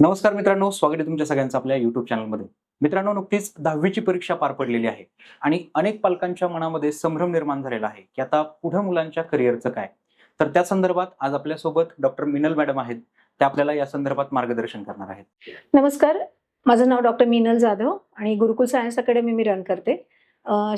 नमस्कार मित्रांनो स्वागत आहे तुमच्या सगळ्यांचं आपल्या युट्यूब चॅनलमध्ये मित्रांनो नुकतीच दहावीची परीक्षा पार पडलेली आहे आणि अनेक पालकांच्या मनामध्ये संभ्रम निर्माण झालेला आहे की आता पुढे मुलांच्या करिअरचं काय? तर त्या संदर्भात आज आपल्यासोबत डॉक्टर मिनल मॅडम आहेत. त्या आपल्याला या संदर्भात मार्गदर्शन करणार आहेत. नमस्कार माझं नाव डॉक्टर मिनल जाधव आणि गुरुकुल सायन्स अकॅडमी मी रन करते. अ,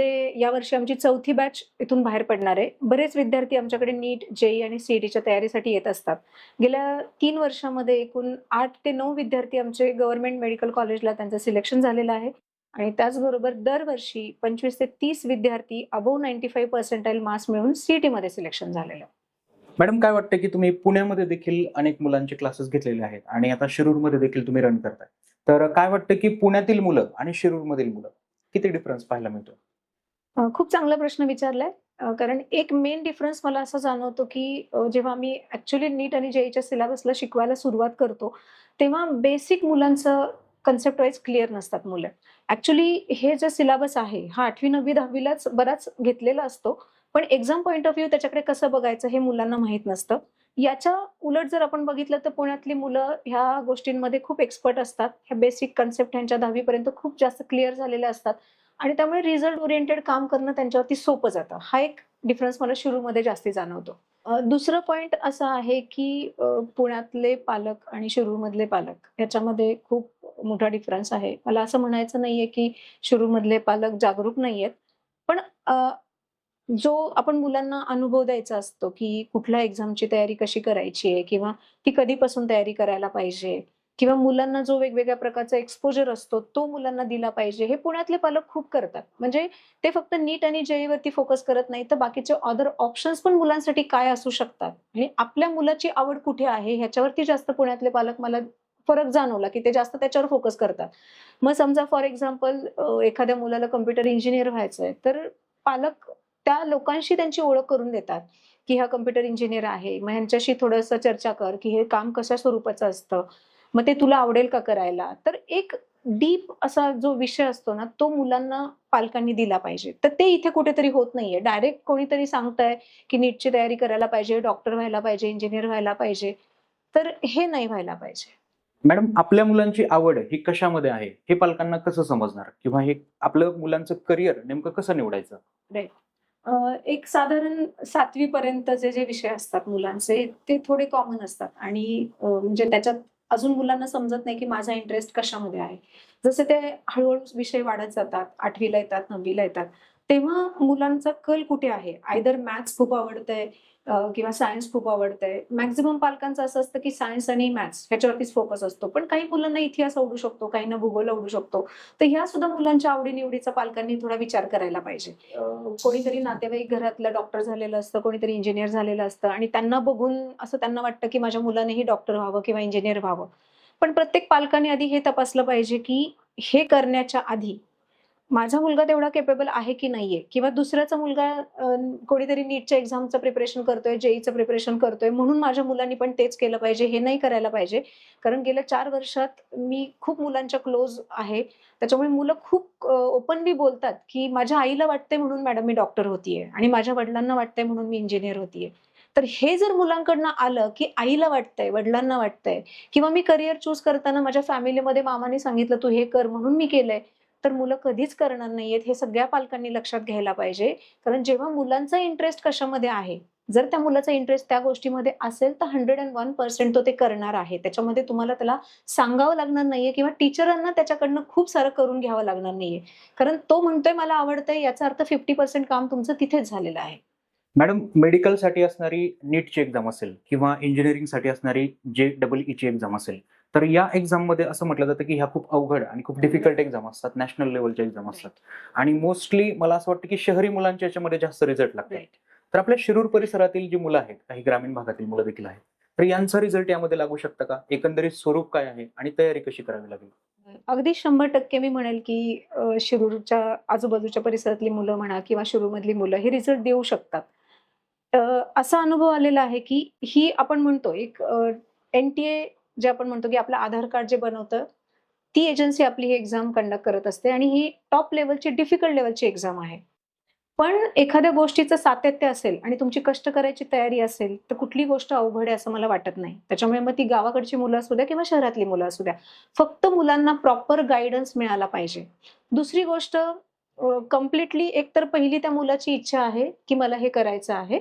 या यावर्षी आमची चौथी बॅच इथून बाहेर पडणार आहे. बरेच विद्यार्थी आमच्याकडे नीट जेई आणि सीईटीच्या तयारीसाठी येत असतात. गेल्या तीन वर्षामध्ये एकूण आठ ते नऊ विद्यार्थी आमचे गव्हर्नमेंट मेडिकल कॉलेजला त्यांचं सिलेक्शन झालेलं आहे. आणि त्याचबरोबर दरवर्षी पंचवीस ते तीस विद्यार्थी above ninety five percentile marks मिळून सीईटीमध्ये सिलेक्शन झालेलं आहे. मॅडम काय वाटतं की तुम्ही पुण्यामध्ये देखील अनेक मुलांचे क्लासेस घेतलेले आहेत आणि आता शिरूरमध्ये देखील तुम्ही रन करताय. तर काय वाटतं की पुण्यातील मुलं आणि शिरूरमधील मुलं किती डिफरन्स पाहायला मिळतो? खूप चांगला प्रश्न विचारलाय. कारण एक मेन डिफरन्स मला असं जाणवतो की जेव्हा मी ऍक्च्युली नीट आणि जेईच्या सिलेबसला शिकवायला सुरुवात करतो तेव्हा बेसिक मुलांचं कन्सेप्ट वाईज क्लिअर नसतात मुलं. ऍक्च्युली हे जे सिलेबस आहे हा आठवी नववी दहावीलाच बराच घेतलेला असतो. पण एक्झाम पॉईंट ऑफ व्ह्यू त्याच्याकडे कसं बघायचं हे मुलांना माहीत नसतं. याच्या उलट जर आपण बघितलं तर पुण्यातली मुलं ह्या गोष्टींमध्ये खूप एक्सपर्ट असतात. ह्या बेसिक कन्सेप्ट ह्यांच्या दहावीपर्यंत खूप जास्त क्लिअर झालेल्या असतात. आणि त्यामुळे रिझल्ट ओरिएंटेड काम करणं त्यांच्यावरती सोपं जातं. हा एक डिफरन्स मला शुरूमध्ये जास्ती जाणवतो. दुसरं पॉइंट असं आहे की पुण्यातले पालक आणि शिरूरमधले पालक याच्यामध्ये खूप मोठा डिफरन्स आहे. मला असं म्हणायचं नाहीये की शिरूरमधले पालक जागरूक नाहीयेत. पण जो आपण मुलांना अनुभव द्यायचा असतो की कुठल्या एक्झामची तयारी कशी करायची आहे किंवा ती कधीपासून तयारी करायला पाहिजे किंवा मुलांना जो वेगवेगळ्या प्रकारचा एक्सपोजर असतो तो मुलांना दिला पाहिजे हे पुण्यातले पालक खूप करतात. म्हणजे ते फक्त नीट आणि जेई वरती फोकस करत नाही तर बाकीचे अदर ऑप्शन्स पण मुलांसाठी काय असू शकतात? आणि आपल्या मुलाची आवड कुठे आहे? ह्याच्यावरती जास्त पुण्यातले पालक मला फरक जाणवला की ते जास्त त्याच्यावर फोकस करतात. मग समजा फॉर एक्झाम्पल एखाद्या मुलाला कम्प्युटर इंजिनियर व्हायचं आहे तर पालक त्या लोकांशी त्यांची ओळख करून देतात की हा कम्प्युटर इंजिनियर आहे. मग ह्यांच्याशी थोडंसं चर्चा कर की हे काम कशा स्वरूपाचं असतं. मग ते तुला आवडेल का करायला? तर एक डीप असा जो विषय असतो ना तो मुलांना पालकांनी दिला पाहिजे. तर ते इथे कुठेतरी होत नाहीये. डायरेक्ट कोणीतरी सांगताय की नीटची तयारी करायला पाहिजे डॉक्टर व्हायला पाहिजे इंजिनियर व्हायला पाहिजे. तर हे नाही व्हायला पाहिजे. मॅडम आपल्या मुलांची आवड ही कशामध्ये आहे? हे पालकांना कसं समजणार? किंवा हे आपलं मुलांचं करिअर नेमकं कसं निवडायचं? अ, एक साधारण सातवी पर्यंतचे जे विषय असतात मुलांचे ते थोडे कॉमन असतात. आणि म्हणजे त्याच्यात अजून मुलांना समजत नाही की माझा इंटरेस्ट कशामध्ये आहे. जसे ते हळूहळू विषय वाढत जातात आठवीला येतात नववीला येतात तेव्हा मुलांचा कल कुठे आहे? आयदर मॅथ्स खूप आवडतंय किंवा सायन्स खूप आवडतंय. मॅक्झिमम पालकांचं असं असतं की सायन्स आणि मॅथ्स ह्याच्यावरतीच फोकस असतो. पण काही मुलांना इतिहास आवडू शकतो काहींना भूगोल आवडू शकतो. तर ह्या सुद्धा मुलांच्या आवडीनिवडीचा पालकांनी थोडा विचार करायला पाहिजे. कोणीतरी नातेवाईक घरातलं डॉक्टर झालेलं असतं कोणीतरी इंजिनियर झालेलं असतं आणि त्यांना बघून असं त्यांना वाटतं की माझ्या मुलानेही डॉक्टर व्हावं किंवा इंजिनियर व्हावं. पण प्रत्येक पालकाने आधी हे तपासलं पाहिजे की हे करण्याच्या आधी माझा मुलगा तेवढा केपेबल आहे की नाहीये. किंवा दुसऱ्याचा मुलगा कोणीतरी नीटच्या एक्झामचं प्रिपरेशन करतोय जेईचं प्रिपरेशन करतोय म्हणून माझ्या मुलांनी पण तेच केलं पाहिजे हे नाही करायला पाहिजे. कारण गेल्या चार वर्षात मी खूप मुलांच्या क्लोज आहे. त्याच्यामुळे मुलं खूप ओपनली बोलतात की माझ्या आईला वाटतंय म्हणून मॅडम मी डॉक्टर होतीये आणि माझ्या वडिलांना वाटतंय म्हणून मी इंजिनियर होतीये. तर हे जर मुलांकडनं आलं की आईला वाटतंय वडिलांना वाटतंय किंवा मी करिअर चूज करताना माझ्या फॅमिलीमध्ये मामाने सांगितलं तू हे कर म्हणून मी केलंय. तर मुलं कधीच करणार नाहीयेत हे सगळ्या पालकांनी लक्षात घ्यायला पाहिजे. कारण जेव्हा मुलांचा इंटरेस्ट कशामध्ये आहे जर त्या मुलाचा इंटरेस्ट त्या गोष्टीमध्ये असेल तर हंड्रेड अँड वन पर्सेंट तो ते करणार आहे. त्याच्यामध्ये तुम्हाला त्याला सांगावं लागणार नाहीये किंवा टीचरांना त्याच्याकडनं खूप सारं करून घ्यावं लागणार नाहीये. कारण तो म्हणतोय मला आवडतंय. याचा अर्थ फिफ्टी पर्सेंट काम तुमचं तिथेच झालेलं आहे. मॅडम मेडिकलसाठी असणारी नीटची एक्झाम असेल किंवा इंजिनिअरिंगसाठी असणारी जे डबल ईची एक्झाम असेल तर या एक्झाममध्ये असं म्हटलं जातं की ह्या खूप अवघड आणि खूप डिफिकल्ट एक्झाम असतात नॅशनल लेवलच्या एक्झाम असतात. आणि मोस्टली मला असं वाटतं की शहरी मुलांच्या याच्यामध्ये जास्त रिझल्ट लागतात. तर आपल्या शिरूर परिसरातील जी मुलं आहेत काही ग्रामीण भागातील मुलं देखील आहेत तर यांचा रिझल्ट यामध्ये लागू शकतं का? एकंदरीत स्वरूप काय आहे आणि तयारी कशी करावी लागेल? अगदी शंभर टक्के मी म्हणेल की शिरूरच्या आजूबाजूच्या परिसरातली मुलं म्हणा किंवा शिरूरमधली मुलं हे रिझल्ट देऊ शकतात. असा अनुभव आलेला आहे की ही आपण म्हणतो एक एन टी ए जे आपण म्हणतो की आपलं आधार कार्ड जे बनवतं ती एजन्सी आपली ही एक्झाम कंडक्ट करत असते आणि ही टॉप लेवलची डिफिकल्ट लेवलची एक्झाम आहे. पण एखाद्या गोष्टीचं सातत्य असेल आणि तुमची कष्ट करायची तयारी असेल तर कुठली गोष्ट अवघड आहे असं मला वाटत नाही. त्याच्यामुळे मग ती गावाकडची मुलं असू द्या किंवा शहरातली मुलं असू द्या फक्त मुलांना प्रॉपर गायडन्स मिळाला पाहिजे. दुसरी गोष्ट कम्प्लिटली एक तर पहिली त्या मुलाची इच्छा आहे की मला हे करायचं आहे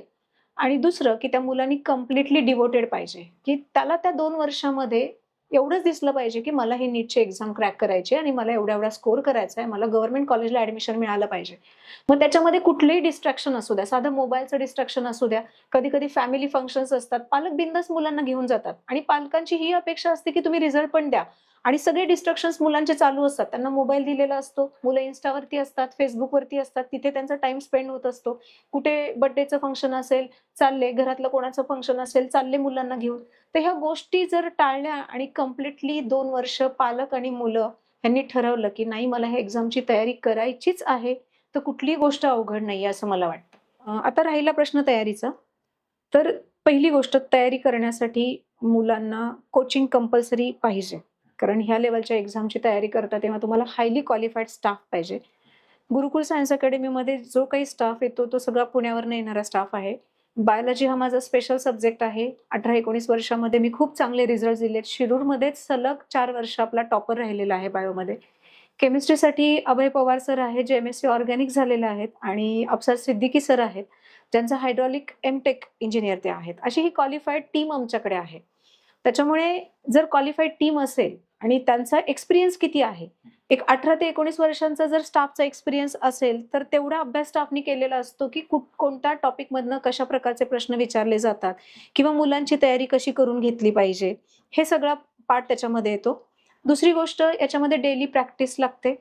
आणि दुसरं की त्या मुलांनी कम्प्लिटली डिवोटेड पाहिजे. की त्याला त्या दोन वर्षामध्ये एवढंच दिसलं पाहिजे की मला ही नीटची एक्झाम क्रॅक करायची आहे आणि मला एवढा एवढा स्कोर करायचा आहे मला गव्हर्नमेंट कॉलेजला ऍडमिशन मिळालं पाहिजे. मग त्याच्यामध्ये कुठलंही डिस्ट्रॅक्शन असू द्या साधं मोबाईलचं डिस्ट्रॅक्शन असू द्या कधी कधी फॅमिली फंक्शन्स असतात पालक बिंदास मुलांना घेऊन जातात आणि पालकांची ही अपेक्षा असते की तुम्ही रिझल्ट पण द्या. आणि सगळे डिस्ट्रक्शन्स मुलांचे चालू असतात. त्यांना मोबाईल दिलेला असतो. मुलं इन्स्टावरती असतात फेसबुकवरती असतात. तिथे त्यांचा टाइम स्पेंड होत असतो. कुठे बर्थडेचं फंक्शन असेल चालले. घरातलं कोणाचं फंक्शन असेल चालले मुलांना घेऊन. तर ह्या गोष्टी जर टाळल्या आणि कम्प्लिटली दोन वर्ष पालक आणि मुलं यांनी ठरवलं की नाही मला ह्या एक्झामची तयारी करायचीच आहे तर कुठलीही गोष्ट अवघड नाही असं मला वाटतं. आता राहिला प्रश्न तयारीचा. तर पहिली गोष्ट तयारी करण्यासाठी मुलांना कोचिंग कंपल्सरी पाहिजे. कारण ह्या लेवलच्या एक्झामची तयारी करता तेव्हा तुम्हाला हायली क्वालिफाईड स्टाफ पाहिजे. गुरुकुल सायन्स अकॅडमीमध्ये जो काही स्टाफ येतो तो सगळा पुण्यावरनं येणारा स्टाफ आहे. बायोलॉजी हा माझा स्पेशल सब्जेक्ट आहे. अठरा एकोणीस वर्षामध्ये मी खूप चांगले रिझल्ट दिलेत शिरूरमध्येच सलग चार वर्ष आपला टॉपर राहिलेला आहे बायोमध्ये केमिस्ट्रीसाठी अभय पवार सर आहे जे एम एस सी ऑर्गॅनिक झालेले आहेत आणि अफसर सिद्दीकी सर आहेत. ज्यांचं हायड्रॉलिक एम टेक इंजिनियर ते आहेत. अशी ही क्वालिफाईड टीम आमच्याकडे आहे. त्याच्यामुळे जर क्वालिफाईड टीम असेल आणि त्यांचा एक्सपिरियन्स किती आहे? एक अठरा ते एकोणीस वर्षांचा जर स्टाफचा एक्सपिरियन्स असेल तर तेवढा अभ्यास स्टाफनी केलेला असतो की कुठ कोणत्या टॉपिकमधनं कशा प्रकारचे प्रश्न विचारले जातात किंवा मुलांची तयारी कशी करून घेतली पाहिजे हे सगळा पार्ट त्याच्यामध्ये येतो. दुसरी गोष्ट याच्यामध्ये डेली प्रॅक्टिस लागते.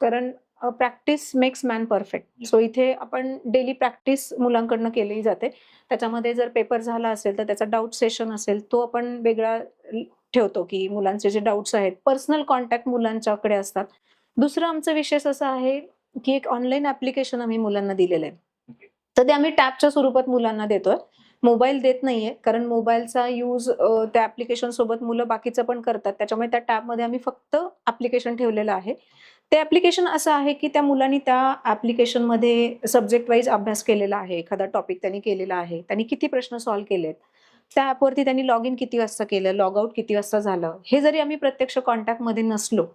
कारण practice makes man perfect so इथे आपण डेली प्रॅक्टिस मुलांकडनं केली जाते. त्याच्यामध्ये जर पेपर झाला असेल तर त्याचा डाऊट सेशन असेल तो आपण वेगळा ठेवतो की मुलांचे जे डाऊट्स आहेत पर्सनल कॉन्टॅक्ट मुलांच्याकडे असतात. दुसरं आमचं विशेष असं आहे की एक ऑनलाईन ऍप्लिकेशन आम्ही मुलांना दिलेलं आहे. तर ते आम्ही टॅबच्या स्वरूपात मुलांना देतोय. मोबाईल देत नाहीये कारण मोबाईलचा यूज त्या ऍप्लिकेशन सोबत मुलं बाकीचं पण करतात. त्याच्यामुळे त्या टॅबमध्ये आम्ही फक्त ऍप्लिकेशन ठेवलेलं आहे. ते ऍप्लिकेशन असं आहे की त्या मुलांनी त्या ऍप्लिकेशनमध्ये सब्जेक्ट वाईज अभ्यास केलेला आहे. एखादा टॉपिक त्यांनी केलेला आहे. त्यांनी किती प्रश्न सॉल्व्ह केलेत. त्या ॲपवरती त्यांनी लॉग इन किती वाजता केलं लॉग आउट किती वाजता झालं हे जरी आम्ही प्रत्यक्ष कॉन्टॅक्टमध्ये नसलो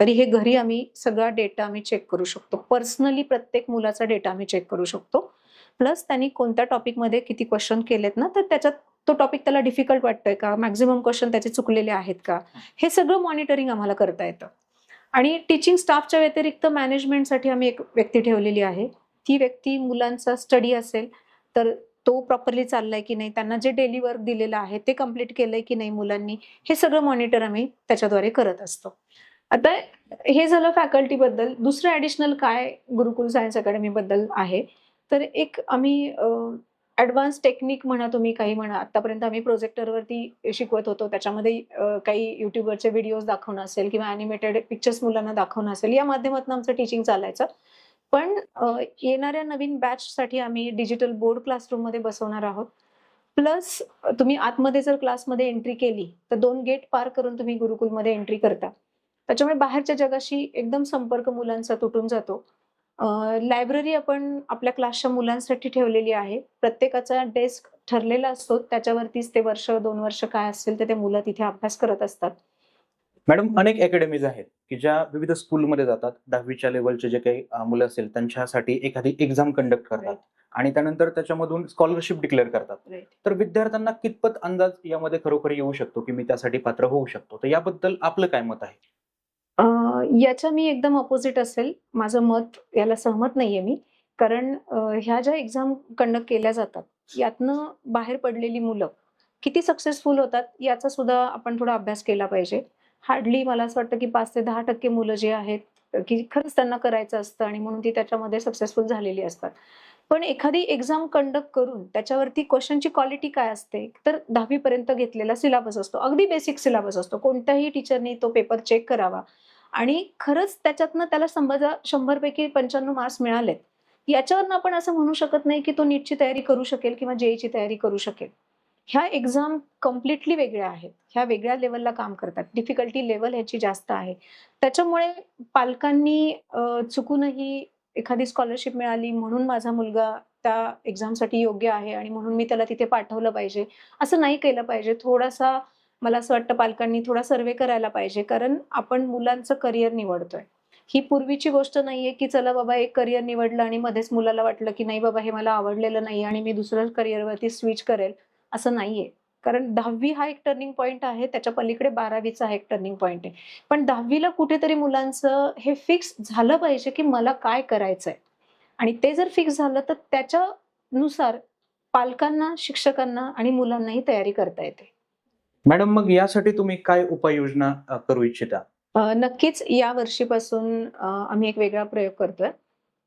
तरी हे घरी आम्ही सगळा डेटा आम्ही चेक करू शकतो. पर्सनली प्रत्येक मुलाचा डेटा आम्ही चेक करू शकतो. प्लस त्यांनी कोणत्या टॉपिकमध्ये किती क्वेश्चन केलेत ना तर त्याच्यात तो टॉपिक त्याला डिफिकल्ट वाटतोय का मॅक्झिमम क्वेश्चन त्याचे चुकलेले आहेत का हे सगळं मॉनिटरिंग आम्हाला करता येतं. आणि टीचिंग स्टाफच्या व्यतिरिक्त मॅनेजमेंटसाठी आम्ही एक व्यक्ती ठेवलेली आहे. ती व्यक्ती मुलांचा स्टडी असेल तर तो प्रॉपरली चाललाय की नाही त्यांना जे डेली वर्क दिलेलं आहे ते कंप्लीट केलंय की नाही मुलांनी हे सगळं मॉनिटर आम्ही त्याच्याद्वारे करत असतो. आता हे झालं फॅकल्टी बद्दल. दुसरं ऍडिशनल काय गुरुकुल सायन्स अकॅडमीबद्दल आहे? तर एक आम्ही ॲडव्हान्स टेक्निक म्हणा तुम्ही काही म्हणा आतापर्यंत आम्ही प्रोजेक्टरवरती शिकवत होतो. त्याच्यामध्ये काही युट्यूबवरचे व्हिडिओज दाखवणं असेल किंवा ॲनिमेटेड पिक्चर्स मुलांना दाखवणं असेल या माध्यमातून आमचं टीचिंग चालायचं. पण येणाऱ्या नवीन बॅचसाठी आम्ही डिजिटल बोर्ड क्लासरूममध्ये बसवणार आहोत. प्लस तुम्ही आतमध्ये जर क्लासमध्ये एंट्री केली तर दोन गेट पार करून तुम्ही गुरुकुलमध्ये एंट्री करता. त्याच्यामुळे बाहेरच्या जगाशी एकदम संपर्क मुलांचा तुटून जातो. लायब्ररी आपण आपल्या क्लासच्या मुलांसाठी ठेवलेली आहे. प्रत्येकाचा डेस्क ठरलेला असतो. त्याच्यावरतीच ते वर्ष दोन वर्ष काय असेल तर ते मुलं तिथे अभ्यास करत असतात. मॅडम अनेक अकॅडमीज आहेत की ज्या विविध स्कूलमध्ये जातात. दहावीच्या लेवलचे जे काही मुलं असेल त्यांच्यासाठी एखादी एक्झाम कंडक्ट करतात. आणि त्यानंतर त्याच्यामधून स्कॉलरशिप डिक्लेअर करतात. तर विद्यार्थ्यांना कितपत अंदाज यामध्ये खरोखर येऊ शकतो की मी त्यासाठी पात्र होऊ शकतो? तर याबद्दल आपलं काय मत आहे? याच्या मी एकदम अपोजिट असेल. माझं मत याला सहमत नाहीये मी. कारण ह्या ज्या एक्झाम कंडक्ट केल्या जातात यातनं बाहेर पडलेली मुलं किती सक्सेसफुल होतात याचा सुद्धा आपण थोडा अभ्यास केला पाहिजे. हार्डली मला असं वाटतं की पाच ते दहा टक्के मुलं जे आहेत की खरंच त्यांना करायचं असतं आणि म्हणून ती त्याच्यामध्ये सक्सेसफुल झालेली असतात. पण एखादी एक्झाम कंडक्ट करून त्याच्यावरती क्वेश्चनची क्वालिटी काय असते तर दहावीपर्यंत घेतलेला सिलेबस असतो. अगदी बेसिक सिलेबस असतो. कोणत्याही टीचरनी तो पेपर चेक करावा. आणि खरंच त्याच्यातनं त्याला समजा शंभर पैकी पंच्याण्णव मार्क्स मिळालेत. याच्यावरनं आपण असं म्हणू शकत नाही की तो नीटची तयारी करू शकेल किंवा जेईची तयारी करू शकेल. ह्या एक्झाम कम्प्लिटली वेगळ्या आहेत. ह्या वेगळ्या लेवलला काम करतात. डिफिकल्टी लेवल ह्याची जास्त आहे. त्याच्यामुळे पालकांनी चुकूनही एखादी स्कॉलरशिप मिळाली म्हणून माझा मुलगा त्या एक्झामसाठी योग्य आहे आणि म्हणून मी त्याला तिथे पाठवलं पाहिजे असं नाही केलं पाहिजे. थोडासा मला असं वाटतं पालकांनी थोडा सर्वे करायला पाहिजे. कारण आपण मुलांचं करिअर निवडतोय. ही पूर्वीची गोष्ट नाहीये की चला बाबा एक करिअर निवडलं आणि मध्येच मुलाला वाटलं की नाही बाबा हे मला आवडलेलं नाही आणि मी दुसऱ्या करिअरवरती स्विच करेल. असं नाहीये. कारण दहावी हा एक टर्निंग पॉईंट आहे त्याच्या पलीकडे बारावीचा हा एक टर्निंग पॉईंट आहे. पण दहावीला कुठेतरी मुलांचं हे फिक्स झालं पाहिजे की मला काय करायचंय. आणि ते जर फिक्स झालं तर त्याच्यानुसार पालकांना शिक्षकांना आणि मुलांनाही तयारी करता येते. मॅडम मग यासाठी तुम्ही काय उपाययोजना करू इच्छिता? नक्कीच या वर्षीपासून आम्ही एक वेगळा प्रयोग करतोय.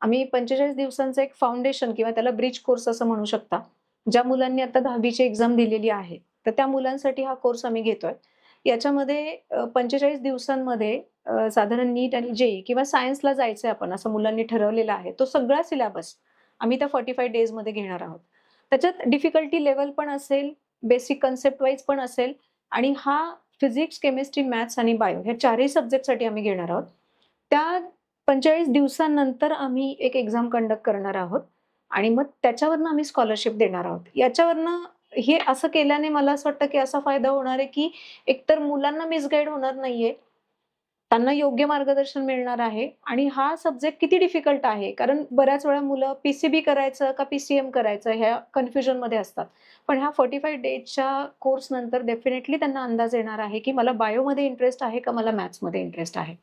आम्ही पंचेचाळीस दिवसांचं एक फाउंडेशन किंवा त्याला ब्रिज कोर्स असं म्हणू शकता. ज्या मुलांनी आता दहावीची एक्झाम दिलेली आहे तर त्या मुलांसाठी हा कोर्स आम्ही घेतोय. याच्यामध्ये पंचेचाळीस दिवसांमध्ये साधारण नीट आणि जेई किंवा सायन्सला जायचंय आपण असं मुलांनी ठरवलेलं आहे तो सगळा सिलेबस आम्ही त्या फॉर्टी फाय डेजमध्ये घेणार आहोत. त्याच्यात डिफिकल्टी लेवल पण असेल बेसिक कन्सेप्ट वाईज पण असेल आणि हा फिजिक्स केमिस्ट्री मॅथ्स आणि बायो ह्या चारही सब्जेक्टसाठी आम्ही घेणार आहोत. त्या पंचेचाळीस दिवसांनंतर आम्ही एक एक्झाम कंडक्ट करणार आहोत. आणि मग त्याच्यावरनं आम्ही स्कॉलरशिप देणार आहोत. याच्यावरनं हे असं केल्याने मला असं वाटतं की असा फायदा होणार आहे की एकतर मुलांना मिसगाईड होणार नाहीये त्यांना योग्य मार्गदर्शन मिळणार आहे. आणि हा सब्जेक्ट किती डिफिकल्ट आहे? कारण बऱ्याच वेळा मुलं पीसीबी करायचं का पीसीएम करायचं ह्या कन्फ्युजनमध्ये असतात. पण ह्या फोर्टी फाय डेजच्या कोर्स नंतर डेफिनेटली त्यांना अंदाज येणार आहे की मला बायोमध्ये इंटरेस्ट आहे का मला मॅथ्समध्ये इंटरेस्ट आहे.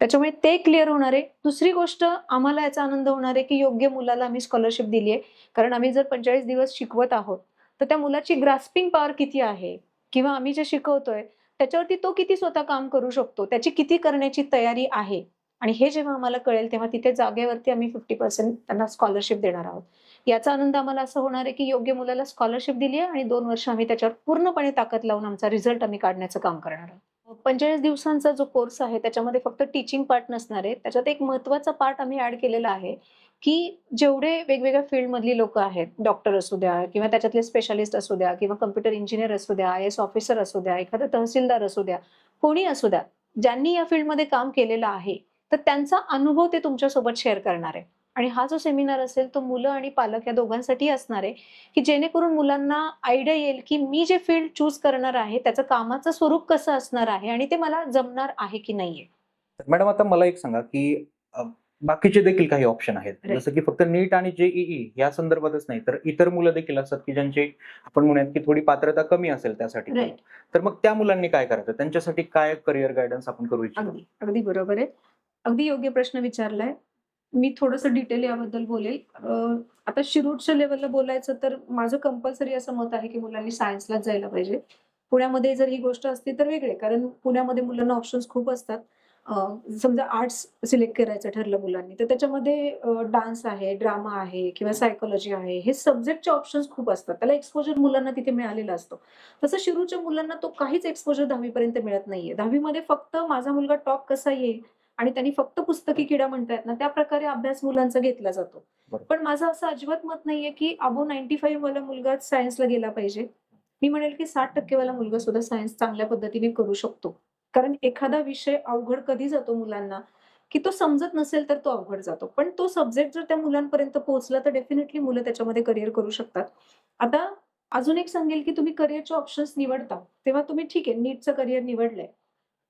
त्याच्यामुळे ते क्लिअर होणार आहे. दुसरी गोष्ट आम्हाला याचा आनंद होणार आहे की योग्य मुलाला आम्ही स्कॉलरशिप दिली आहे कारण आम्ही जर पंचेचाळीस दिवस शिकवत आहोत तर त्या मुलाची ग्रास्पिंग पॉवर किती आहे? किंवा आम्ही जे शिकवतोय त्याच्यावरती तो किती स्वतः काम करू शकतो? त्याची किती करण्याची तयारी आहे? आणि हे जेव्हा आम्हाला कळेल तेव्हा तिथे जागेवरती आम्ही फिफ्टी पर्सेंट त्यांना स्कॉलरशिप देणार आहोत. याचा आनंद आम्हाला असं होणार आहे की योग्य मुलाला स्कॉलरशिप दिली आहे आणि दोन वर्ष आम्ही त्याच्यावर पूर्णपणे ताकद लावून आमचा रिझल्ट आम्ही काढण्याचं काम करणार आहोत. पंचेचाळीस दिवसांचा जो कोर्स आहे त्याच्यामध्ये फक्त टीचिंग पार्ट नसणार आहे. त्याच्यात एक महत्त्वाचा पार्ट आम्ही ऍड केलेला आहे की जेवढे वेगवेगळ्या फील्डमधली लोक आहेत डॉक्टर असू द्या किंवा त्याच्यातले स्पेशालिस्ट असू द्या किंवा कम्प्युटर इंजिनियर असू द्या आय एस ऑफिसर असू द्या एखादा तहसीलदार असू द्या कोणी असू द्या ज्यांनी या फील्डमध्ये काम केलेलं आहे तर त्यांचा अनुभव ते तुमच्यासोबत शेअर करणार आहे. आणि हा जो सेमिनार असेल तो मुलं आणि पालक या दोघांसाठी असणार आहे की जेणेकरून मुलांना आयडिया येईल की मी जे फील्ड चूज करणार आहे त्याचं कामाचं स्वरूप कसं असणार आहे आणि ते मला जमणार आहे की नाहीये. मॅडम आता मला एक सांगा की बाकीचे देखील काही ऑप्शन आहेत. जसं की फक्त नीट आणि जेईई या संदर्भातच नाही तर इतर मुलं देखील असतात की ज्यांची आपण म्हणूयात की थोडी पात्रता कमी असेल त्यासाठी. तर मग त्या मुलांनी काय करायचं? त्यांच्यासाठी काय करिअर गायडन्स आपण करू इच्छितो? अगदी बरोबर आहे. अगदी योग्य प्रश्न विचारलाय. मी थोडंसं डिटेल याबद्दल बोलेल. आता शिरूरच्या लेवलला बोलायचं तर माझं कंपल्सरी असं मत आहे की मुलांनी सायन्सलाच जायला पाहिजे. पुण्यामध्ये जर ही गोष्ट असती तर वेगळे कारण पुण्यामध्ये मुलांना ऑप्शन्स खूप असतात. समजा आर्ट्स सिलेक्ट करायचं ठरलं मुलांनी तर त्याच्यामध्ये डान्स आहे ड्रामा आहे किंवा सायकोलॉजी आहे हे सब्जेक्टचे ऑप्शन्स खूप असतात. त्याला एक्सपोजर मुलांना तिथे मिळालेला असतो. तसं शिरूरच्या मुलांना तो काहीच एक्सपोजर दहावीपर्यंत मिळत नाहीये. दहावीमध्ये फक्त माझा मुलगा टॉप कसा येईल आणि त्यांनी फक्त पुस्तकी किडा म्हणतायत ना त्या प्रकारे अभ्यास मुलांचा घेतला जातो. पण माझं असं अजिबात मत नाहीये की अबो नाईन्टी फाईव्ह वाला मुलगा सायन्सला गेला पाहिजे. मी म्हणेल की साठ टक्केवाला मुलगा सुद्धा सायन्स चांगल्या पद्धतीने करू शकतो. कारण एखादा विषय अवघड कधी जातो मुलांना? की तो समजत नसेल तर तो अवघड जातो. पण तो सब्जेक्ट जर त्या मुलांपर्यंत पोहोचला तर डेफिनेटली मुलं त्याच्यामध्ये करिअर करू शकतात. आता अजून एक सांगेल की तुम्ही करिअरचे ऑप्शन्स निवडता तेव्हा तुम्ही ठीक आहे नीटचं करिअर निवडलंय.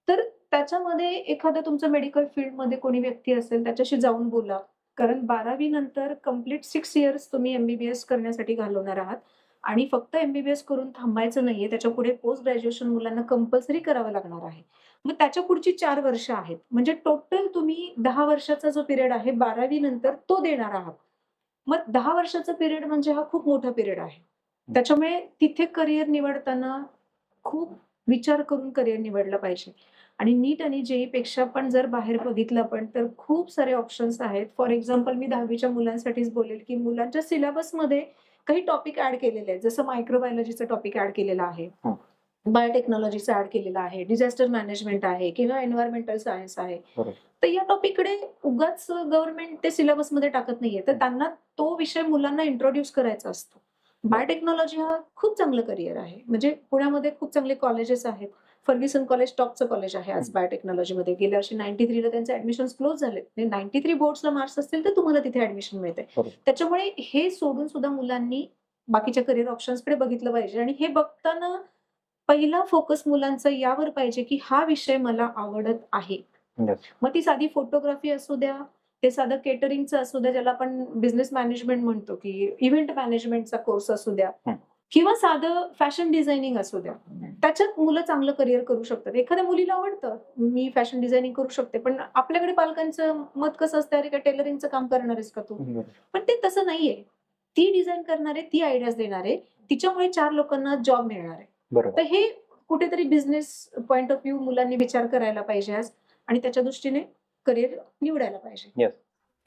तर त्याच्यामध्ये एखादा तुमचं मेडिकल फील्डमध्ये कोणी व्यक्ती असेल त्याच्याशी जाऊन बोला. कारण बारावी नंतर कंप्लीट सिक्स इयर्स तुम्ही एमबीबीएस करण्यासाठी घालवणार आहात. आणि फक्त एमबीबीएस करून थांबायचं नाहीये त्याच्या पुढे पोस्ट ग्रॅज्युएशन मुलांना कंपल्सरी करावं लागणार आहे. मग त्याच्या पुढची चार वर्ष आहेत. म्हणजे टोटल तुम्ही दहा वर्षाचा जो पिरियड आहे बारावी नंतर तो देणार आहात. मग दहा वर्षाचा पिरियड म्हणजे हा खूप मोठा पिरियड आहे. त्याच्यामुळे तिथे करिअर निवडताना खूप विचार करून करिअर निवडलं पाहिजे. आणि नीट आणि जेई पेक्षा पण जर बाहेर बघितलं पण तर खूप सारे ऑप्शन्स आहेत. फॉर एक्झाम्पल मी दहावीच्या मुलांसाठीच बोलेल की मुलांच्या सिलेबसमध्ये काही टॉपिक ऍड केलेले आहेत. जसं मायक्रोबायोलॉजीचं टॉपिक ऍड केलेलं आहे. बायोटेक्नॉलॉजीचं ऍड केलेलं आहे. डिझास्टर मॅनेजमेंट आहे किंवा एन्व्हायरमेंटल सायन्स आहे. तर या टॉपिककडे उगाच गव्हर्नमेंट ते सिलेबसमध्ये टाकत नाहीये. तर त्यांना तो विषय मुलांना इंट्रोड्यूस करायचा असतो. बायोटेक्नॉलॉजी हा खूप चांगलं करिअर आहे. म्हणजे पुण्यामध्ये खूप चांगले कॉलेजेस आहेत. फर्ग्युसन कॉलेज टॉपचं कॉलेज आहे आज बायोटेक्नॉलॉजीमध्ये. गेल्या वर्षी नाईन्टी थ्रीला त्यांचे ऍडमिशन क्लोज झाले. नाईन्टी थ्री बोर्ड्सला मार्क्स असतील तर तुम्हाला तिथे ऍडमिशन मिळते. त्याच्यामुळे हे सोडून सुद्धा मुलांनी बाकीच्या करिअर ऑप्शन्सकडे बघितलं पाहिजे. आणि हे बघताना पहिला फोकस मुलांचा यावर पाहिजे की हा विषय मला आवडत आहे. मग ती साधी फोटोग्राफी असू द्या ते साधं केटरिंगचं असू द्या ज्याला आपण बिझनेस मॅनेजमेंट म्हणतो की इव्हेंट मॅनेजमेंटचा कोर्स असू द्या. किंवा साधं फॅशन डिझायनिंग असू द्या. त्याच्यात मुलं चांगलं करिअर करू शकतात. एखाद्या मुलीला आवडतं मी फॅशन डिझायनिंग करू शकते पण आपल्याकडे पालकांचं मत कसं असतं अरे का टेलरिंगचं काम करणार आहेस का तू. पण ते तसं नाहीये. ती डिझाईन करणारे ती आयडियाज देणारे तिच्यामुळे चार लोकांना जॉब मिळणार आहे. तर हे कुठेतरी बिझनेस पॉइंट ऑफ व्ह्यू मुलांनी विचार करायला पाहिजे आज आणि त्याच्या दृष्टीने करिअर निवडायला पाहिजे.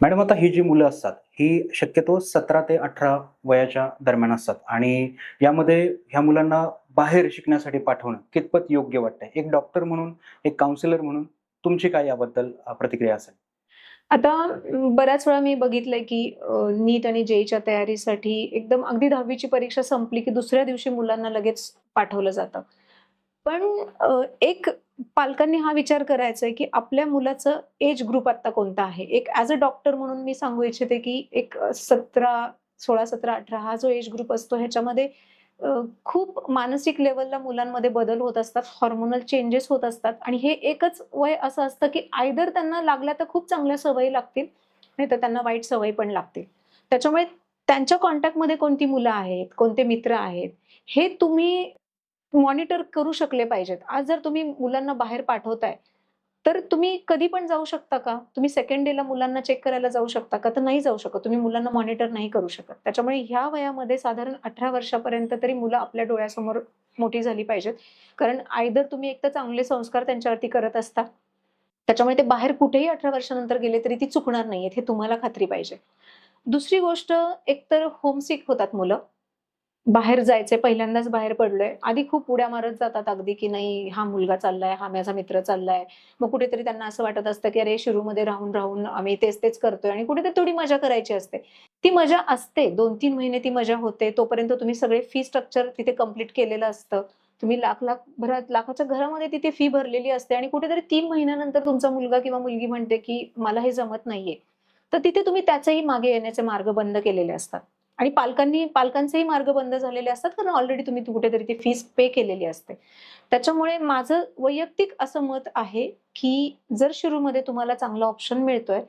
मॅडम आता ही जी मुलं असतात ही शक्यतो सतरा ते अठरा वयाच्या दरम्यान असतात आणि यामध्ये ह्या मुलांना बाहेर शिकण्यासाठी पाठवणं कितपत योग्य वाटतंय? एक डॉक्टर म्हणून एक काउन्सिलर म्हणून तुमची काय याबद्दल प्रतिक्रिया असेल? आता बऱ्याच वेळा मी बघितलंय की नीट आणि जेईच्या तयारीसाठी एकदम अगदी दहावीची परीक्षा संपली की दुसऱ्या दिवशी मुलांना लगेच पाठवलं जातं. पण एक पालकांनी हा विचार करायचा आहे की आपल्या मुलाचं एज ग्रुप आता कोणता आहे? एक ॲज अ डॉक्टर म्हणून मी सांगू इच्छिते की एक सतरा सोळा सतरा अठरा हा जो एज ग्रुप असतो ह्याच्यामध्ये खूप मानसिक लेवलला मुलांमध्ये बदल होत असतात हॉर्मोनल चेंजेस होत असतात आणि हे एकच वय असं असतं की आयदर त्यांना लागल्या तर खूप चांगल्या सवयी लागतील नाही तर त्यांना वाईट सवयी पण लागतील. त्याच्यामुळे त्यांच्या कॉन्टॅक्टमध्ये कोणती मुलं आहेत कोणते मित्र आहेत हे तुम्ही मॉनिटर करू शकले पाहिजेत. आज जर तुम्ही मुलांना बाहेर पाठवताय तर तुम्ही कधी पण जाऊ शकता का? तुम्ही सेकंड डेला मुलांना चेक करायला जाऊ शकता का? तर नाही जाऊ शकत. तुम्ही मुलांना मॉनिटर नाही करू शकत. त्याच्यामुळे ह्या वयामध्ये साधारण अठरा वर्षापर्यंत तरी मुलं आपल्या डोळ्यासमोर मोठी झाली पाहिजेत. कारण आयदर तुम्ही एक तर चांगले संस्कार त्यांच्यावरती करत असता. त्याच्यामुळे ते बाहेर कुठेही अठरा वर्षानंतर गेले तरी ती चुकणार नाहीयेत. हे तुम्हाला खात्री पाहिजे. दुसरी गोष्ट एकतर होमसिक होतात मुलं. बाहेर जायचे पहिल्यांदाच बाहेर पडलोय. आधी खूप उड्या मारत जातात अगदी की नाही हा मुलगा चाललाय हा माझा मित्र चाललाय. मग कुठेतरी त्यांना असं वाटत असतं की अरे शिरूमध्ये राहून राहून आम्ही तेच तेच करतोय आणि कुठेतरी थोडी मजा करायची असते. ती मजा असते. दोन तीन महिने ती मजा होते. तोपर्यंत तुम्ही सगळे फी स्ट्रक्चर तिथे कंप्लीट केलेलं असतं. तुम्ही लाख लाख भरात लाखाच्या घरामध्ये तिथे फी भरलेली असते आणि कुठेतरी तीन महिन्यानंतर तुमचा मुलगा किंवा मुलगी म्हणते की मला हे जमत नाहीये. तर तिथे तुम्ही त्याचेही मागे येण्याचे मार्ग बंद केलेले असतात. आणि पालकांनी पालकांचेही मार्ग बंद झालेले असतात कारण ऑलरेडी तुम्ही कुठेतरी ती फीस पे केलेली असते. त्याच्यामुळे माझं वैयक्तिक असं मत आहे की जर शुरूमध्ये तुम्हाला चांगला ऑप्शन मिळतोय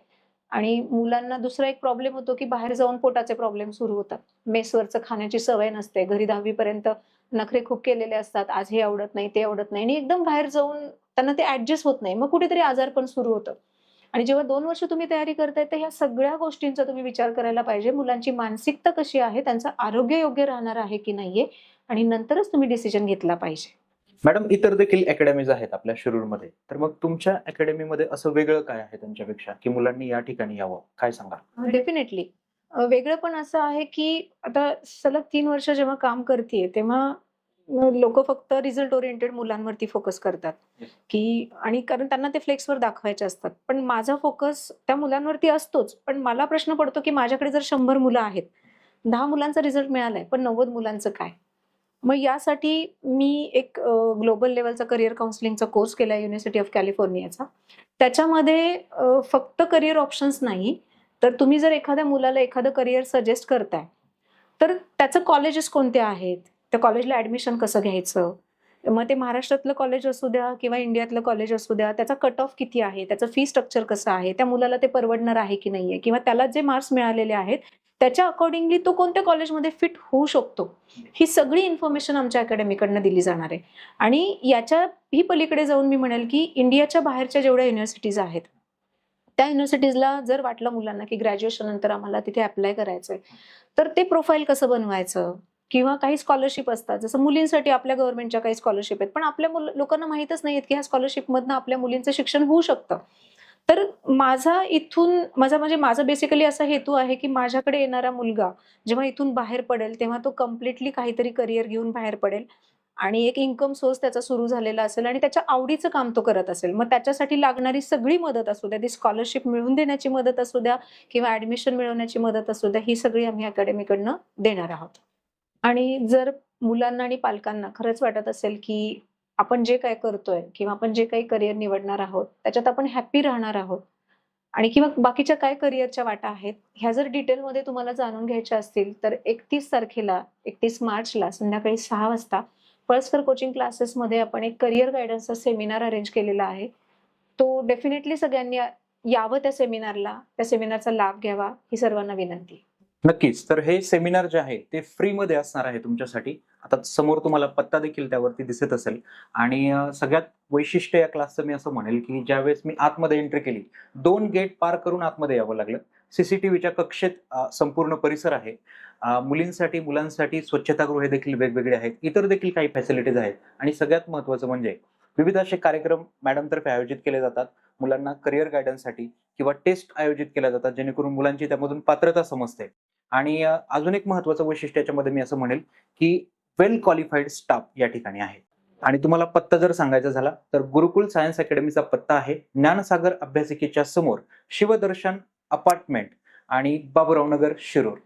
आणि मुलांना दुसरा एक प्रॉब्लेम होतो की बाहेर जाऊन पोटाचे प्रॉब्लेम सुरू होतात. मेसवरचं खाण्याची सवय नसते घरी दहावीपर्यंत नखरे खूप केलेले असतात आज हे आवडत नाही ते आवडत नाही आणि एकदम बाहेर जाऊन त्यांना ते ऍडजस्ट होत नाही. मग कुठेतरी आजार पण सुरू होतं आणि जेव्हा दोन वर्ष तुम्ही तयारी करताय तर ह्या सगळ्या गोष्टींचा तुम्ही विचार करायला पाहिजे. मुलांची मानसिकता कशी आहे त्यांचं आरोग्य योग्य राहणार आहे की नाहीये? आणि नंतरच तुम्ही डिसिजन घेतला पाहिजे. मॅडम इतर देखील अकॅडमीज आहेत आपल्या शिरूरमध्ये. तर मग तुमच्या अकॅडमीमध्ये असं वेगळं काय आहे त्यांच्यापेक्षा की मुलांनी या ठिकाणी यावं? काय सांगा डेफिनेटली वेगळं पण असं आहे की आता सलग तीन वर्ष जेव्हा काम करते तेव्हा लोक फक्त रिझल्ट ओरिएंटेड मुलांवरती फोकस करतात. की आणि कारण त्यांना ते फ्लेक्सवर दाखवायचे असतात. पण माझा फोकस त्या मुलांवरती असतोच. पण मला प्रश्न पडतो की माझ्याकडे जर शंभर मुलं आहेत दहा मुलांचा रिझल्ट मिळालाय पण नव्वद मुलांचं काय? मग यासाठी मी एक ग्लोबल लेवलचा करिअर काउन्सिलिंगचा कोर्स केला युनिव्हर्सिटी ऑफ कॅलिफोर्नियाचा त्याच्यामध्ये फक्त करिअर ऑप्शन्स नाही. तर तुम्ही जर एखाद्या मुलाला एखादं करिअर सजेस्ट करताय तर त्याचं कॉलेजेस कोणते आहेत? त्या कॉलेजला ऍडमिशन कसं घ्यायचं? मग ते महाराष्ट्रातलं कॉलेज असू द्या किंवा इंडियातलं कॉलेज असू द्या त्याचा कट ऑफ किती आहे? त्याचं फी स्ट्रक्चर कसं आहे? त्या मुलाला ते परवडणार आहे की नाहीये? किंवा त्याला जे मार्क्स मिळालेले आहेत त्याच्या अकॉर्डिंगली तो कोणत्या कॉलेजमध्ये फिट होऊ शकतो? ही सगळी इन्फॉर्मेशन आमच्या अकॅडमीकडनं दिली जाणार आहे. आणि याच्या ही पलीकडे जाऊन मी म्हणेल की इंडियाच्या बाहेरच्या जेवढ्या युनिव्हर्सिटीज आहेत त्या युनिव्हर्सिटीजला जर वाटलं मुलांना की ग्रॅज्युएशन नंतर आम्हाला तिथे अप्लाय करायचंय तर ते प्रोफाईल कसं बनवायचं? किंवा काही स्कॉलरशिप असतात. जसं मुलींसाठी आपल्या गव्हर्नमेंटच्या काही स्कॉलरशिप आहेत. पण आपल्या मुल लोकांना माहीतच नाही आहेत की ह्या स्कॉलरशिपमधनं आपल्या मुलींचं शिक्षण होऊ शकतं. तर माझा इथून माझा म्हणजे माझा बेसिकली असा हेतू आहे की माझ्याकडे येणारा मुलगा जेव्हा इथून बाहेर पडेल तेव्हा तो कम्प्लिटली काहीतरी करिअर घेऊन बाहेर पडेल. आणि एक इन्कम सोर्स त्याचा सुरू झालेला असेल आणि त्याच्या आवडीचं काम तो करत असेल. मग त्याच्यासाठी लागणारी सगळी मदत असू द्या ती स्कॉलरशिप मिळवून देण्याची मदत असू द्या किंवा ऍडमिशन मिळवण्याची मदत असू द्या ही सगळी आम्ही अकॅडमीकडनं देणार आहोत. आणि जर मुलांना आणि पालकांना खरंच वाटत असेल की आपण जे काय करतोय किंवा आपण जे काही करिअर निवडणार आहोत त्याच्यात आपण हॅपी राहणार आहोत आणि किंवा बाकीच्या काय करिअरच्या वाटा आहेत ह्या जर डिटेलमध्ये तुम्हाला जाणून घ्यायच्या असतील तर एकतीस तारखेला एकतीस मार्चला संध्याकाळी सहा वाजता पळसकर कोचिंग क्लासेसमध्ये आपण एक करिअर गायडन्सचा सेमिनार अरेंज केलेला आहे. तो डेफिनेटली सगळ्यांनी यावं त्या सेमिनारला त्या सेमिनारचा लाभ घ्यावा ही सर्वांना विनंती. नक्कीच. तर हे सेमिनार जे आहे ते फ्रीमध्ये असणार आहे तुमच्यासाठी. आता समोर तुम्हाला पत्ता देखील त्यावरती दिसत असेल. आणि सगळ्यात वैशिष्ट्य या क्लासचं मी असं म्हणेल की ज्यावेळेस मी आतमध्ये एंट्री केली दोन गेट पार करून आतमध्ये यावं लागलं. सीसीटीव्हीच्या कक्षेत संपूर्ण परिसर आहे. मुलींसाठी मुलांसाठी स्वच्छतागृहे देखील वेगवेगळे आहेत. इतर देखील काही फॅसिलिटीज आहेत. आणि सगळ्यात महत्त्वाचं म्हणजे विविध असे कार्यक्रम मॅडमतर्फे आयोजित केले जातात. मुलांना करिअर गायडन्ससाठी किंवा टेस्ट आयोजित केल्या जातात जेणेकरून मुलांची त्यामधून पात्रता समजते. आणि अजून एक महत्वाचं वैशिष्ट्य याच्यामध्ये मी असं म्हणेल की वेल क्वालिफाईड स्टाफ या ठिकाणी आहे. आणि तुम्हाला पत्ता जर सांगायचा झाला तर गुरुकुल सायन्स अकॅडमीचा पत्ता आहे ज्ञानसागर अभ्यासिकेच्या समोर शिवदर्शन अपार्टमेंट आणि बाबुराव नगर शिरूर.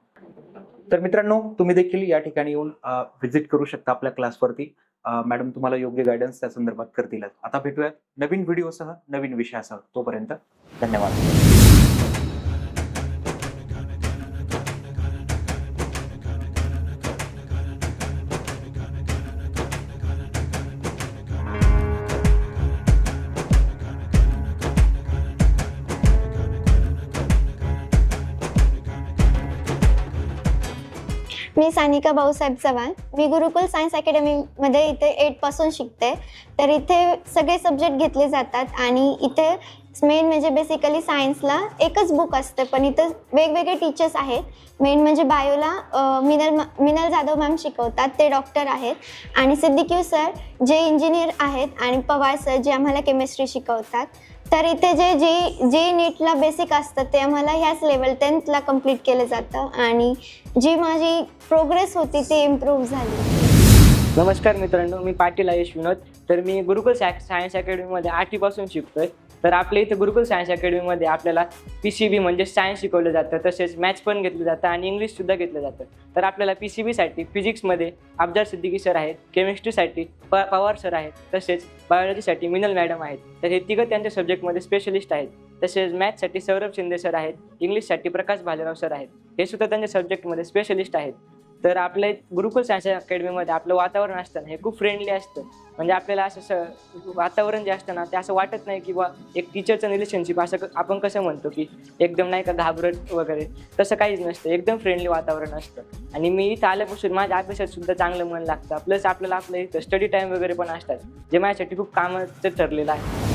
तर मित्रांनो तुम्ही देखील या ठिकाणी येऊन व्हिजिट करू शकता आपल्या क्लासवरती मॅडम तुम्हाला योग्य गायडन्स त्या संदर्भात करतीलच आता भेटूयात नवीन व्हिडिओसह नवीन विषयासह. तोपर्यंत धन्यवाद. सानिका भाऊसाहेब चव्हाण. मी गुरुकुल सायन्स अकॅडमीमध्ये इथे एटपासून शिकते. तर इथे सगळे सब्जेक्ट घेतले जातात आणि इथे मेन म्हणजे बेसिकली सायन्सला एकच बुक असतं पण इथं वेगवेगळे टीचर्स आहेत. मेन म्हणजे बायोला मिनल मिनल जाधव मॅम शिकवतात ते डॉक्टर आहेत. आणि सिद्धिक्यू सर जे इंजिनियर आहेत आणि पवार सर जे आम्हाला केमिस्ट्री शिकवतात. तर इथे जे जी जी नीटला बेसिक असतं ते आम्हाला ह्याच लेवल टेन्थला कंप्लीट केलं जातं आणि जी माझी प्रोग्रेस होती ती इम्प्रूव्ह झाली. नमस्कार मित्रांनो मी पाटील आयुष विनोद. तर मी गुरुकुल सॅ सायन्स अकॅडमीमध्ये आठवीपासून शिकतोय. तर आपल्या इथे गुरुकुल सायन्स अकॅडमीमध्ये आपल्याला पी सी बी म्हणजे सायन्स शिकवलं जातं तसेच मॅथ्स पण घेतलं जातं आणि इंग्लिशसुद्धा घेतलं जातं. तर आपल्याला पी सी बीसाठी फिजिक्समध्ये अब्जार सिद्दीकी सर आहेत केमिस्ट्रीसाठी प पवार सर आहेत तसेच बायोलॉजीसाठी मिनल मॅडम आहेत. तर हे तिघं त्यांच्या सब्जेक्टमध्ये स्पेशलिस्ट आहेत. तसेच मॅथ्ससाठी सौरभ शिंदे सर आहेत इंग्लिशसाठी प्रकाश भालेराव सर आहेत. हे सुद्धा त्यांच्या सब्जेक्टमध्ये स्पेशलिस्ट आहेत. तर आपल्या गुरुकुल सायन्स अकॅडमीमध्ये आपलं वातावरण असतं ना हे खूप फ्रेंडली असतं. म्हणजे आपल्याला असं स वातावरण जे असतं ना ते असं वाटत नाही की बा एक टीचरचं रिलेशनशिप असं आपण कसं म्हणतो की एकदम नाही का घाबरत वगैरे. तसं काहीच नसतं एकदम फ्रेंडली वातावरण असतं. आणि मी इथं आल्यापासून माझ्या अभ्यासात सुद्धा चांगलं मन लागतं. प्लस आपल्याला आपलं इथं स्टडी टाईम वगैरे पण असतात जे माझ्यासाठी खूप कामाचं ठरलेलं आहे.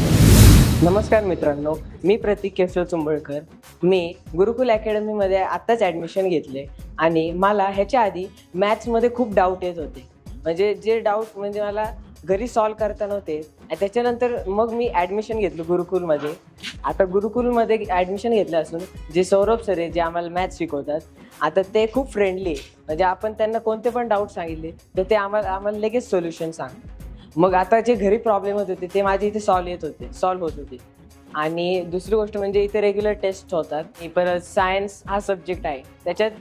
नमस्कार मित्रांनो मी प्रतीक केशव चुंबळकर. मी गुरुकुल अकॅडमीमध्ये आत्ताच ॲडमिशन घेतले. आणि मला ह्याच्या आधी मॅथ्समध्ये खूप डाऊट येत होते. म्हणजे जे डाऊट म्हणजे मला घरी सॉल्व करता नव्हते. आणि त्याच्यानंतर मग मी ॲडमिशन घेतलं गुरुकुलमध्ये. आता गुरुकुलमध्ये ॲडमिशन घेतलं असून जे सौरभ सर आहे जे आम्हाला मॅथ्स शिकवतात आता ते खूप फ्रेंडली म्हणजे आपण त्यांना कोणते पण डाऊट सांगितले तर ते आम्हाला आम्हाला लगेच सोल्युशन सांग. मग आता जे घरी प्रॉब्लेम होत होते ते माझे इथे सॉल्व येत होते सॉल्व होत होते. आणि दुसरी गोष्ट म्हणजे इथे रेग्युलर टेस्ट होतात. परत सायन्स हा सब्जेक्ट आहे. त्याच्यात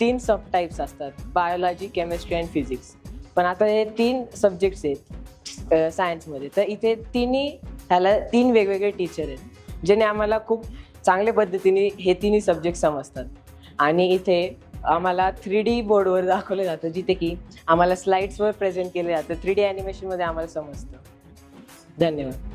तीन सब टाईप्स असतात बायोलॉजी केमिस्ट्री अँड फिजिक्स पण आता हे तीन सब्जेक्ट्स आहेत सायन्समध्ये तर इथे तिन्ही ह्याला तीन वेगवेगळे टीचर आहेत ज्याने आम्हाला खूप चांगल्या पद्धतीने हे तिन्ही सब्जेक्ट समजतात. आणि इथे आम्हाला थ्री डी बोर्डवर दाखवलं जातं जिथे की आम्हाला स्लाइड्सवर प्रेझेंट केलं जातं थ्री डी ॲनिमेशनमध्ये आम्हाला समजतं. धन्यवाद.